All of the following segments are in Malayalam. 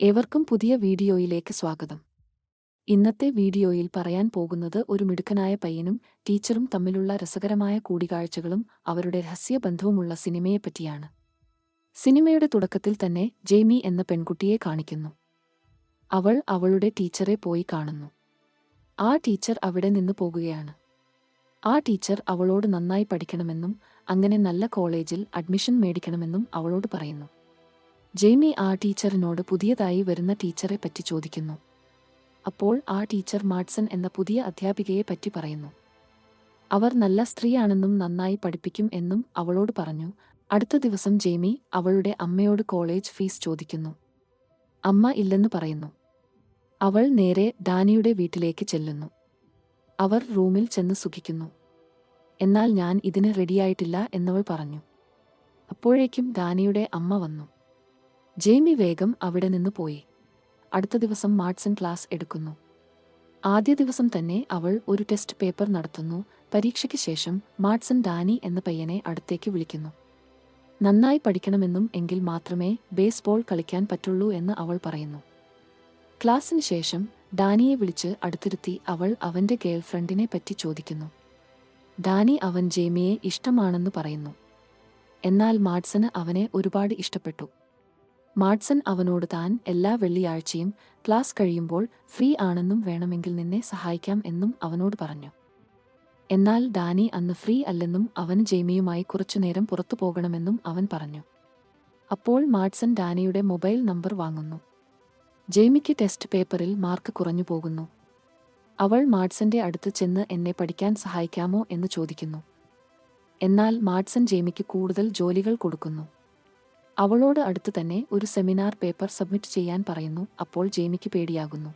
ഏവർക്കും പുതിയ വീഡിയോയിലേക്ക് സ്വാഗതം. ഇന്നത്തെ വീഡിയോയിൽ പറയാൻ പോകുന്നത് ഒരു മിടുക്കനായ പയ്യനും ടീച്ചറും തമ്മിലുള്ള രസകരമായ കൂടിക്കാഴ്ചകളും അവരുടെ രഹസ്യബന്ധവുമുള്ള സിനിമയെപ്പറ്റിയാണ്. സിനിമയുടെ തുടക്കത്തിൽ തന്നെ ജെയ്മി എന്ന പെൺകുട്ടിയെ കാണിക്കുന്നു. അവൾ അവളുടെ ടീച്ചറെ പോയി കാണുന്നു. ആ ടീച്ചർ അവിടെ നിന്ന് പോകുകയാണ്. ആ ടീച്ചർ അവളോട് നന്നായി പഠിക്കണമെന്നും അങ്ങനെ നല്ല കോളേജിൽ അഡ്മിഷൻ മേടിക്കണമെന്നും അവളോട് പറയുന്നു. ജെയ്മി ആ ടീച്ചറിനോട് പുതിയതായി വരുന്ന ടീച്ചറെ പറ്റി ചോദിക്കുന്നു. അപ്പോൾ ആ ടീച്ചർ മാഡ്സൺ എന്ന പുതിയ അധ്യാപികയെ പറ്റി പറയുന്നു. അവർ നല്ല സ്ത്രീയാണെന്നും നന്നായി പഠിപ്പിക്കും എന്നും അവളോട് പറഞ്ഞു. അടുത്ത ദിവസം ജെയ്മി അവളുടെ അമ്മയോട് കോളേജ് ഫീസ് ചോദിക്കുന്നു. അമ്മ ഇല്ലെന്ന് പറയുന്നു. അവൾ നേരെ ഡാനിയുടെ വീട്ടിലേക്ക് ചെല്ലുന്നു. അവർ റൂമിൽ ചെന്ന് സുഖിക്കുന്നു. എന്നാൽ ഞാൻ ഇതിന് റെഡിയായിട്ടില്ല എന്നവൾ പറഞ്ഞു. അപ്പോഴേക്കും ഡാനിയുടെ അമ്മ വന്നു. ജെയ്മി വേഗം അവിടെ നിന്ന് പോയി. അടുത്ത ദിവസം മാർട്സൺ ക്ലാസ് എടുക്കുന്നു. ആദ്യ ദിവസം തന്നെ അവൾ ഒരു ടെസ്റ്റ് പേപ്പർ നടത്തുന്നു. പരീക്ഷയ്ക്ക് ശേഷം മാർട്സൺ ഡാനി എന്ന പയ്യനെ അടുത്തേക്ക് വിളിക്കുന്നു. നന്നായി പഠിക്കണമെന്നും എങ്കിൽ മാത്രമേ ബേസ്ബോൾ കളിക്കാൻ പറ്റുള്ളൂ എന്ന് അവൾ പറയുന്നു. ക്ലാസ്സിന് ശേഷം ഡാനിയെ വിളിച്ച് അടുത്തിരുത്തി അവൾ അവന്റെ ഗേൾഫ്രണ്ടിനെ പറ്റി ചോദിക്കുന്നു. ഡാനി അവൻ ജെയ്മിയെ ഇഷ്ടമാണെന്ന് പറയുന്നു. എന്നാൽ മാഡ്സന് അവനെ ഒരുപാട് ഇഷ്ടപ്പെട്ടു. മാഡ്സൺ അവനോട് താൻ എല്ലാ വെള്ളിയാഴ്ചയും ക്ലാസ് കഴിയുമ്പോൾ ഫ്രീ ആണെന്നും വേണമെങ്കിൽ നിന്നെ സഹായിക്കാം എന്നും അവനോട് പറഞ്ഞു. എന്നാൽ ഡാനി അന്ന് ഫ്രീ അല്ലെന്നും അവൻ ജെയ്മിയുമായി കുറച്ചുനേരം പുറത്തു പോകണമെന്നും അവൻ പറഞ്ഞു. അപ്പോൾ മാഡ്സൺ ഡാനിയുടെ മൊബൈൽ നമ്പർ വാങ്ങുന്നു. ജെയ്മിക്ക് ടെസ്റ്റ് പേപ്പറിൽ മാർക്ക് കുറഞ്ഞു പോകുന്നു. അവൾ മാഡ്സന്റെ അടുത്ത് ചെന്ന് എന്നെ പഠിക്കാൻ സഹായിക്കാമോ എന്ന് ചോദിക്കുന്നു. എന്നാൽ മാഡ്സൺ ജെയ്മിക്ക് കൂടുതൽ ജോലികൾ കൊടുക്കുന്നു. അവളോട് അടുത്ത് തന്നെ ഒരു സെമിനാർ പേപ്പർ സബ്മിറ്റ് ചെയ്യാൻ പറയുന്നു. അപ്പോൾ ജെയ്മിക്ക് പേടിയാകുന്നു.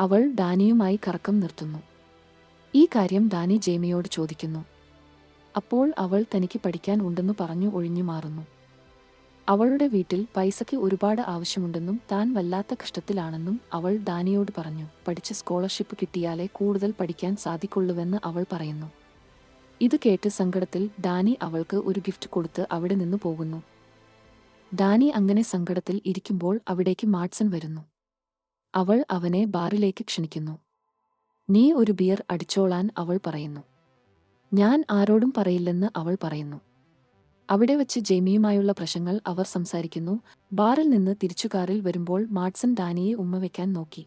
അവൾ ഡാനിയുമായി കറക്കം നിർത്തുന്നു. ഈ കാര്യം ഡാനി ജെയ്മിയോട് ചോദിക്കുന്നു. അപ്പോൾ അവൾ തനിക്ക് പഠിക്കാൻ ഉണ്ടെന്നു പറഞ്ഞു ഒഴിഞ്ഞു മാറുന്നു. അവളുടെ വീട്ടിൽ പൈസയ്ക്ക് ഒരുപാട് ആവശ്യമുണ്ടെന്നും താൻ വല്ലാത്ത കഷ്ടത്തിലാണെന്നും അവൾ ഡാനിയോട് പറഞ്ഞു. പഠിച്ച സ്കോളർഷിപ്പ് കിട്ടിയാലേ കൂടുതൽ പഠിക്കാൻ സാധിക്കുള്ളൂവെന്ന് അവൾ പറയുന്നു. ഇത് കേട്ട് സങ്കടത്തിൽ ഡാനി അവൾക്ക് ഒരു ഗിഫ്റ്റ് കൊടുത്ത് അവിടെ നിന്ന് പോകുന്നു. ഡാനി അങ്ങനെ സങ്കടത്തിൽ ഇരിക്കുമ്പോൾ അവിടേക്ക് മാഡ്സൺ വരുന്നു. അവൾ അവനെ ബാറിലേക്ക് ക്ഷണിക്കുന്നു. നീ ഒരു ബിയർ അടിച്ചോളാൻ അവൾ പറയുന്നു. ഞാൻ ആരോടും പറയില്ലെന്ന് അവൾ പറയുന്നു. അവിടെ വച്ച് ജെയ്മിയുമായുള്ള പ്രശ്നങ്ങൾ അവർ സംസാരിക്കുന്നു. ബാറിൽ നിന്ന് തിരിച്ചു കാറിൽ വരുമ്പോൾ മാഡ്സൺ ഡാനിയെ ഉമ്മ വയ്ക്കാൻ നോക്കി.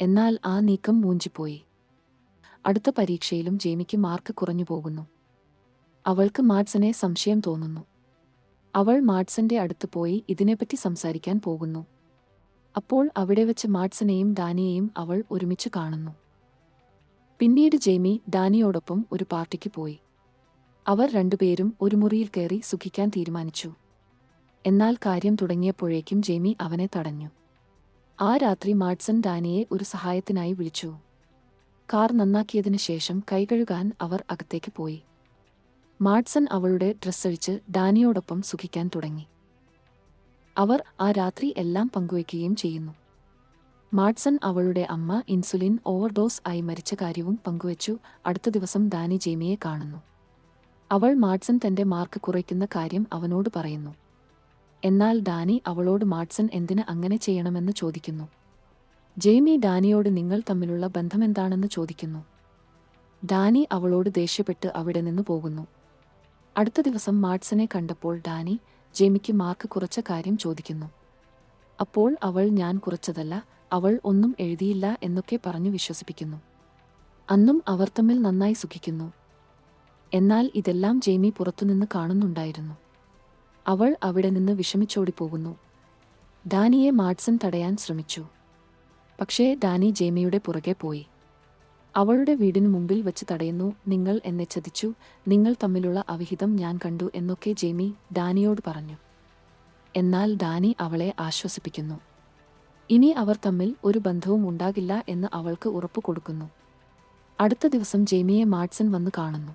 എന്നാൽ ആ നീക്കം മൂഞ്ചിപ്പോയി. അടുത്ത പരീക്ഷയിലും ജെയ്മിക്ക് മാർക്ക് കുറഞ്ഞു പോകുന്നു. അവൾക്ക് മാഡ്സനെ സംശയം തോന്നുന്നു. അവൾ മാഡ്സന്റെ അടുത്ത് പോയി ഇതിനെപ്പറ്റി സംസാരിക്കാൻ പോകുന്നു. അപ്പോൾ അവിടെ വെച്ച് മാഡ്സനെയും ഡാനിയെയും അവൾ ഒരുമിച്ച് കാണുന്നു. പിന്നീട് ജെയ്മി ഡാനിയോടൊപ്പം ഒരു പാർട്ടിക്ക് പോയി. അവർ രണ്ടുപേരും ഒരു മുറിയിൽ കയറി സുഖിക്കാൻ തീരുമാനിച്ചു. എന്നാൽ കാര്യം തുടങ്ങിയപ്പോഴേക്കും ജെയ്മി അവനെ തടഞ്ഞു. ആ രാത്രി മാഡ്സൺ ഡാനിയെ ഒരു സഹായത്തിനായി വിളിച്ചു. കാർ നന്നാക്കിയതിനു ശേഷം കൈകഴുകാൻ അവർ അകത്തേക്ക് പോയി. മാഡ്സൺ അവളുടെ ഡ്രസ്സഴിച്ച് ഡാനിയോടൊപ്പം സുഖിക്കാൻ തുടങ്ങി. അവർ ആ രാത്രി എല്ലാം പങ്കുവയ്ക്കുകയും ചെയ്യുന്നു. മാഡ്സൺ അവളുടെ അമ്മ ഇൻസുലിൻ ഓവർഡോസ് ആയി മരിച്ച കാര്യവും പങ്കുവച്ചു അടുത്ത ദിവസം ഡാനി ജെയ്മിയെ കാണുന്നു. അവൾ മാഡ്സൺ തന്റെ മാർക്ക് കുറയ്ക്കുന്ന കാര്യം അവനോട് പറയുന്നു. എന്നാൽ ഡാനി അവളോട് മാഡ്സൺ എന്തിന് അങ്ങനെ ചെയ്യണമെന്ന് ചോദിക്കുന്നു. ജെയ്മി ഡാനിയോട് നിങ്ങൾ തമ്മിലുള്ള ബന്ധമെന്താണെന്ന് ചോദിക്കുന്നു. ഡാനി അവളോട് ദേഷ്യപ്പെട്ട് അവിടെ നിന്ന് പോകുന്നു. അടുത്ത ദിവസം മാർട്സിനെ കണ്ടപ്പോൾ ഡാനി ജെമിക്ക് മാർക്ക് കുറച്ച കാര്യം ചോദിക്കുന്നു. അപ്പോൾ അവൾ ഞാൻ കുറച്ചതല്ല അവൾ ഒന്നും എഴുതിയില്ല എന്നൊക്കെ പറഞ്ഞു വിശ്വസിപ്പിക്കുന്നു. അന്നും അവർ തമ്മിൽ നന്നായി സുഖിക്കുന്നു. എന്നാൽ ഇതെല്ലാം ജെയ്മി പുറത്തുനിന്ന് കാണുന്നുണ്ടായിരുന്നു. അവൾ അവിടെ നിന്ന് വിഷമിച്ചോടിപ്പോകുന്നു ഡാനിയെ മാഡ്സൺ തടയാൻ ശ്രമിച്ചു. പക്ഷേ ഡാനി ജെയ്മിയുടെ പുറകെ പോയി. അവളുടെ വീടിനു മുമ്പിൽ വെച്ച് തടയുന്നു നിങ്ങൾ എന്നെ ചതിച്ചു നിങ്ങൾ തമ്മിലുള്ള അവിഹിതം ഞാൻ കണ്ടു എന്നൊക്കെ ജെയ്മി ഡാനിയോട് പറഞ്ഞു. എന്നാൽ ഡാനി അവളെ ആശ്വസിപ്പിക്കുന്നു. ഇനി അവർ തമ്മിൽ ഒരു ബന്ധവും ഉണ്ടാകില്ല എന്ന് അവൾക്ക് ഉറപ്പു കൊടുക്കുന്നു. അടുത്ത ദിവസം ജെയ്മിയെ മാഡ്സൺ വന്ന് കാണുന്നു.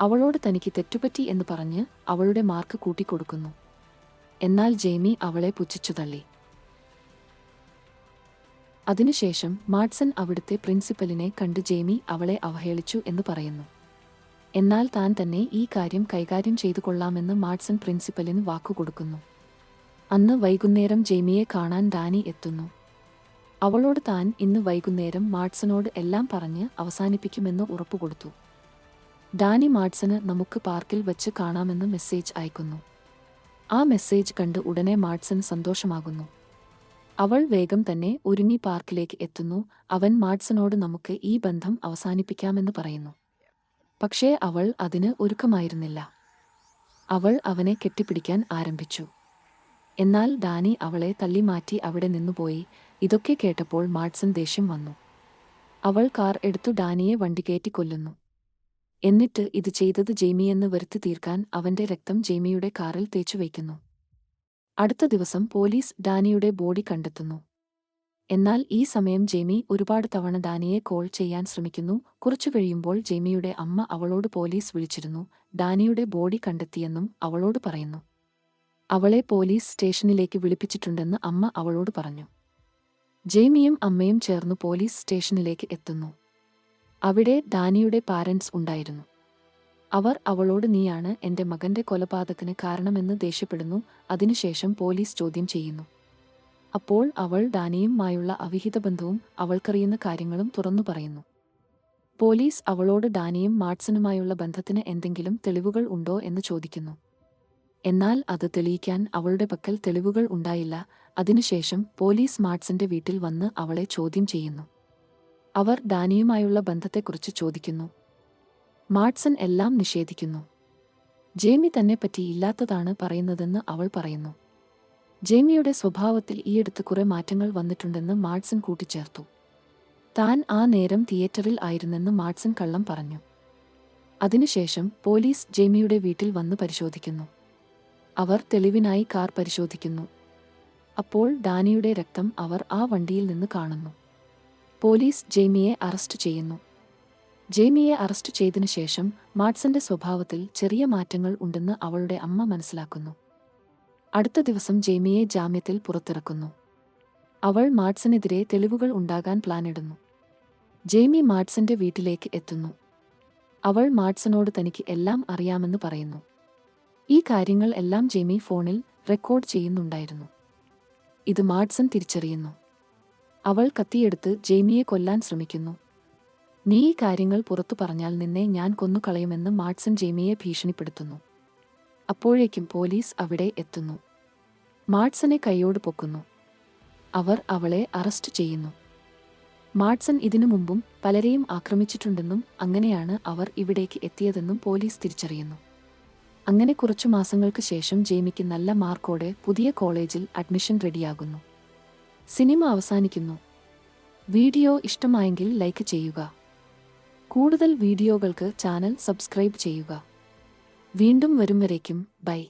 അവളോട് തനിക്ക് തെറ്റുപറ്റി എന്ന് പറഞ്ഞ് അവളുടെ മാർക്ക് കൂട്ടിക്കൊടുക്കുന്നു. എന്നാൽ ജെയ്മി അവളെ പുച്ഛിച്ചു തള്ളി. അതിനുശേഷം മാർട്സൺ അവിടുത്തെ പ്രിൻസിപ്പലിനെ കണ്ട് ജേമി അവളെ അവഹേളിച്ചു എന്ന് പറയുന്നു. എന്നാൽ താൻ തന്നെ ഈ കാര്യം കൈകാര്യം ചെയ്തു കൊള്ളാമെന്ന് മാർട്സൺ പ്രിൻസിപ്പലിന് വാക്കുകൊടുക്കുന്നു അന്ന് വൈകുന്നേരം ജേമിയെ കാണാൻ ഡാനി എത്തുന്നു. അവളോട് താൻ ഇന്ന് വൈകുന്നേരം മാർട്സനോട് എല്ലാം പറഞ്ഞ് അവസാനിപ്പിക്കുമെന്ന് ഉറപ്പുകൊടുത്തു ഡാനി മാർട്സന് നമുക്ക് പാർക്കിൽ വച്ച് കാണാമെന്ന് മെസ്സേജ് അയക്കുന്നു. ആ മെസ്സേജ് കണ്ട് ഉടനെ മാർട്സൻ സന്തോഷമാകുന്നു. അവൾ വേഗം തന്നെ ഒരുങ്ങി പാർക്കിലേക്ക് എത്തുന്നു. അവൻ മാഡ്സനോട് നമുക്ക് ഈ ബന്ധം അവസാനിപ്പിക്കാമെന്ന് പറയുന്നു. പക്ഷേ അവൾ അതിന് ഒരുക്കമായിരുന്നില്ല. അവൾ അവനെ കെട്ടിപ്പിടിക്കാൻ ആരംഭിച്ചു. എന്നാൽ ഡാനി അവളെ തള്ളിമാറ്റി അവിടെ നിന്നുപോയി ഇതൊക്കെ കേട്ടപ്പോൾ മാഡ്സൺ ദേഷ്യം വന്നു. അവൾ കാർ എടുത്തു ഡാനിയെ വണ്ടി കയറ്റി കൊല്ലുന്നു. എന്നിട്ട് ഇത് ചെയ്തത് ജെയ്മിയെന്ന് വരുത്തി തീർക്കാൻ അവന്റെ രക്തം ജെയ്മിയുടെ കാറിൽ തേച്ചുവയ്ക്കുന്നു അടുത്ത ദിവസം പോലീസ് ഡാനിയുടെ ബോഡി കണ്ടെത്തുന്നു. എന്നാൽ ഈ സമയം ജെയ്മി ഒരുപാട് തവണ ഡാനിയെ കോൾ ചെയ്യാൻ ശ്രമിക്കുന്നു. കുറച്ചു കഴിയുമ്പോൾ ജെയ്മിയുടെ അമ്മ അവളോട് പോലീസ് വിളിച്ചിരുന്നു. ഡാനിയുടെ ബോഡി കണ്ടെത്തിയെന്നും അവളോട് പറയുന്നു. അവളെ പോലീസ് സ്റ്റേഷനിലേക്ക് വിളിപ്പിച്ചിട്ടുണ്ടെന്ന് അമ്മ അവളോട് പറഞ്ഞു. ജെയ്മിയും അമ്മയും ചേർന്ന് പോലീസ് സ്റ്റേഷനിലേക്ക് എത്തുന്നു. അവിടെ ഡാനിയുടെ പാരൻസ് ഉണ്ടായിരുന്നു. അവർ അവളോട് നീയാണ് എന്റെ മകന്റെ കൊലപാതകത്തിന് കാരണമെന്ന് ദേഷ്യപ്പെടുന്നു. അതിനുശേഷം പോലീസ് ചോദ്യം ചെയ്യുന്നു. അപ്പോൾ അവൾ ഡാനിയുമായുള്ള അവിഹിത ബന്ധവും അവൾക്കറിയുന്ന കാര്യങ്ങളും തുറന്നു പറയുന്നു. പോലീസ് അവളോട് ഡാനിയും മാർട്സനുമായുള്ള ബന്ധത്തിന് എന്തെങ്കിലും തെളിവുകൾ ഉണ്ടോ എന്ന് ചോദിക്കുന്നു. എന്നാൽ അത് തെളിയിക്കാൻ അവളുടെ പക്കൽ തെളിവുകൾ ഉണ്ടായില്ല. അതിനുശേഷം പോലീസ് മാർട്സിന്റെ വീട്ടിൽ വന്ന് അവളെ ചോദ്യം ചെയ്യുന്നു. അവർ ഡാനിയുമായുള്ള ബന്ധത്തെക്കുറിച്ച് ചോദിക്കുന്നു. മാട്സൺ എല്ലാം നിഷേധിക്കുന്നു. ജേമി തന്നെപ്പറ്റി ഇല്ലാത്തതാണ് പറയുന്നതെന്ന് അവൾ പറയുന്നു. ജേമിയുടെ സ്വഭാവത്തിൽ ഈയടുത്ത് കുറെ മാറ്റങ്ങൾ വന്നിട്ടുണ്ടെന്ന് മാർട്സൺ കൂട്ടിച്ചേർത്തു. താൻ ആ നേരം തിയേറ്ററിൽ ആയിരുന്നെന്ന് മാർട്സൺ കള്ളം പറഞ്ഞു. അതിനുശേഷം പോലീസ് ജേമിയുടെ വീട്ടിൽ വന്ന് പരിശോധിക്കുന്നു. അവർ തെളിവിനായി കാർ പരിശോധിക്കുന്നു. അപ്പോൾ ഡാനിയുടെ രക്തം അവർ ആ വണ്ടിയിൽ നിന്ന് കാണുന്നു. പോലീസ് ജെയ്മിയെ അറസ്റ്റ് ചെയ്യുന്നു. ജെയ്മിയെ അറസ്റ്റ് ചെയ്തതിനു ശേഷം മാഡ്സന്റെ സ്വഭാവത്തിൽ ചെറിയ മാറ്റങ്ങൾ ഉണ്ടെന്ന് അവളുടെ അമ്മ മനസ്സിലാക്കുന്നു. അടുത്ത ദിവസം ജെയ്മിയെ ജാമ്യത്തിൽ പുറത്തിറക്കുന്നു. അവൾ മാഡ്സനെതിരെ തെളിവുകൾ ഉണ്ടാകാൻ പ്ലാനിടുന്നു. ജെയ്മി മാഡ്സന്റെ വീട്ടിലേക്ക് എത്തുന്നു. അവൾ മാർട്സനോട് തനിക്ക് എല്ലാം അറിയാമെന്ന് പറയുന്നു. ഈ കാര്യങ്ങൾ എല്ലാം ജെയ്മി ഫോണിൽ റെക്കോർഡ് ചെയ്യുന്നുണ്ടായിരുന്നു. ഇത് മാഡ്സൺ തിരിച്ചറിയുന്നു. അവൾ കത്തിയെടുത്ത് ജെയ്മിയെ കൊല്ലാൻ ശ്രമിക്കുന്നു. നീ ഈ കാര്യങ്ങൾ പുറത്തു പറഞ്ഞാൽ നിന്നെ ഞാൻ കൊന്നുകളയുമെന്ന് മാർട്സൺ ജെയ്മിയെ ഭീഷണിപ്പെടുത്തുന്നു. അപ്പോഴേക്കും പോലീസ് അവിടെ എത്തുന്നു. മാർട്സനെ കൈയോട് പൊക്കുന്നു. അവർ അവളെ അറസ്റ്റ് ചെയ്യുന്നു. മാർട്സൺ ഇതിനു മുമ്പും പലരെയും ആക്രമിച്ചിട്ടുണ്ടെന്നും അങ്ങനെയാണ് അവർ ഇവിടേക്ക് എത്തിയതെന്നും പോലീസ് തിരിച്ചറിയുന്നു. അങ്ങനെ കുറച്ചു മാസങ്ങൾക്ക് ശേഷം ജെയ്മിക്ക് നല്ല മാർക്കോടെ പുതിയ കോളേജിൽ അഡ്മിഷൻ റെഡിയാകുന്നു. സിനിമ അവസാനിക്കുന്നു. വീഡിയോ ഇഷ്ടമായെങ്കിൽ ലൈക്ക് ചെയ്യുക. കൂടുതൽ വീഡിയോകൾക്ക് ചാനൽ സബ്സ്ക്രൈബ് ചെയ്യുക. വീണ്ടും വരും വരേക്കും ബൈ.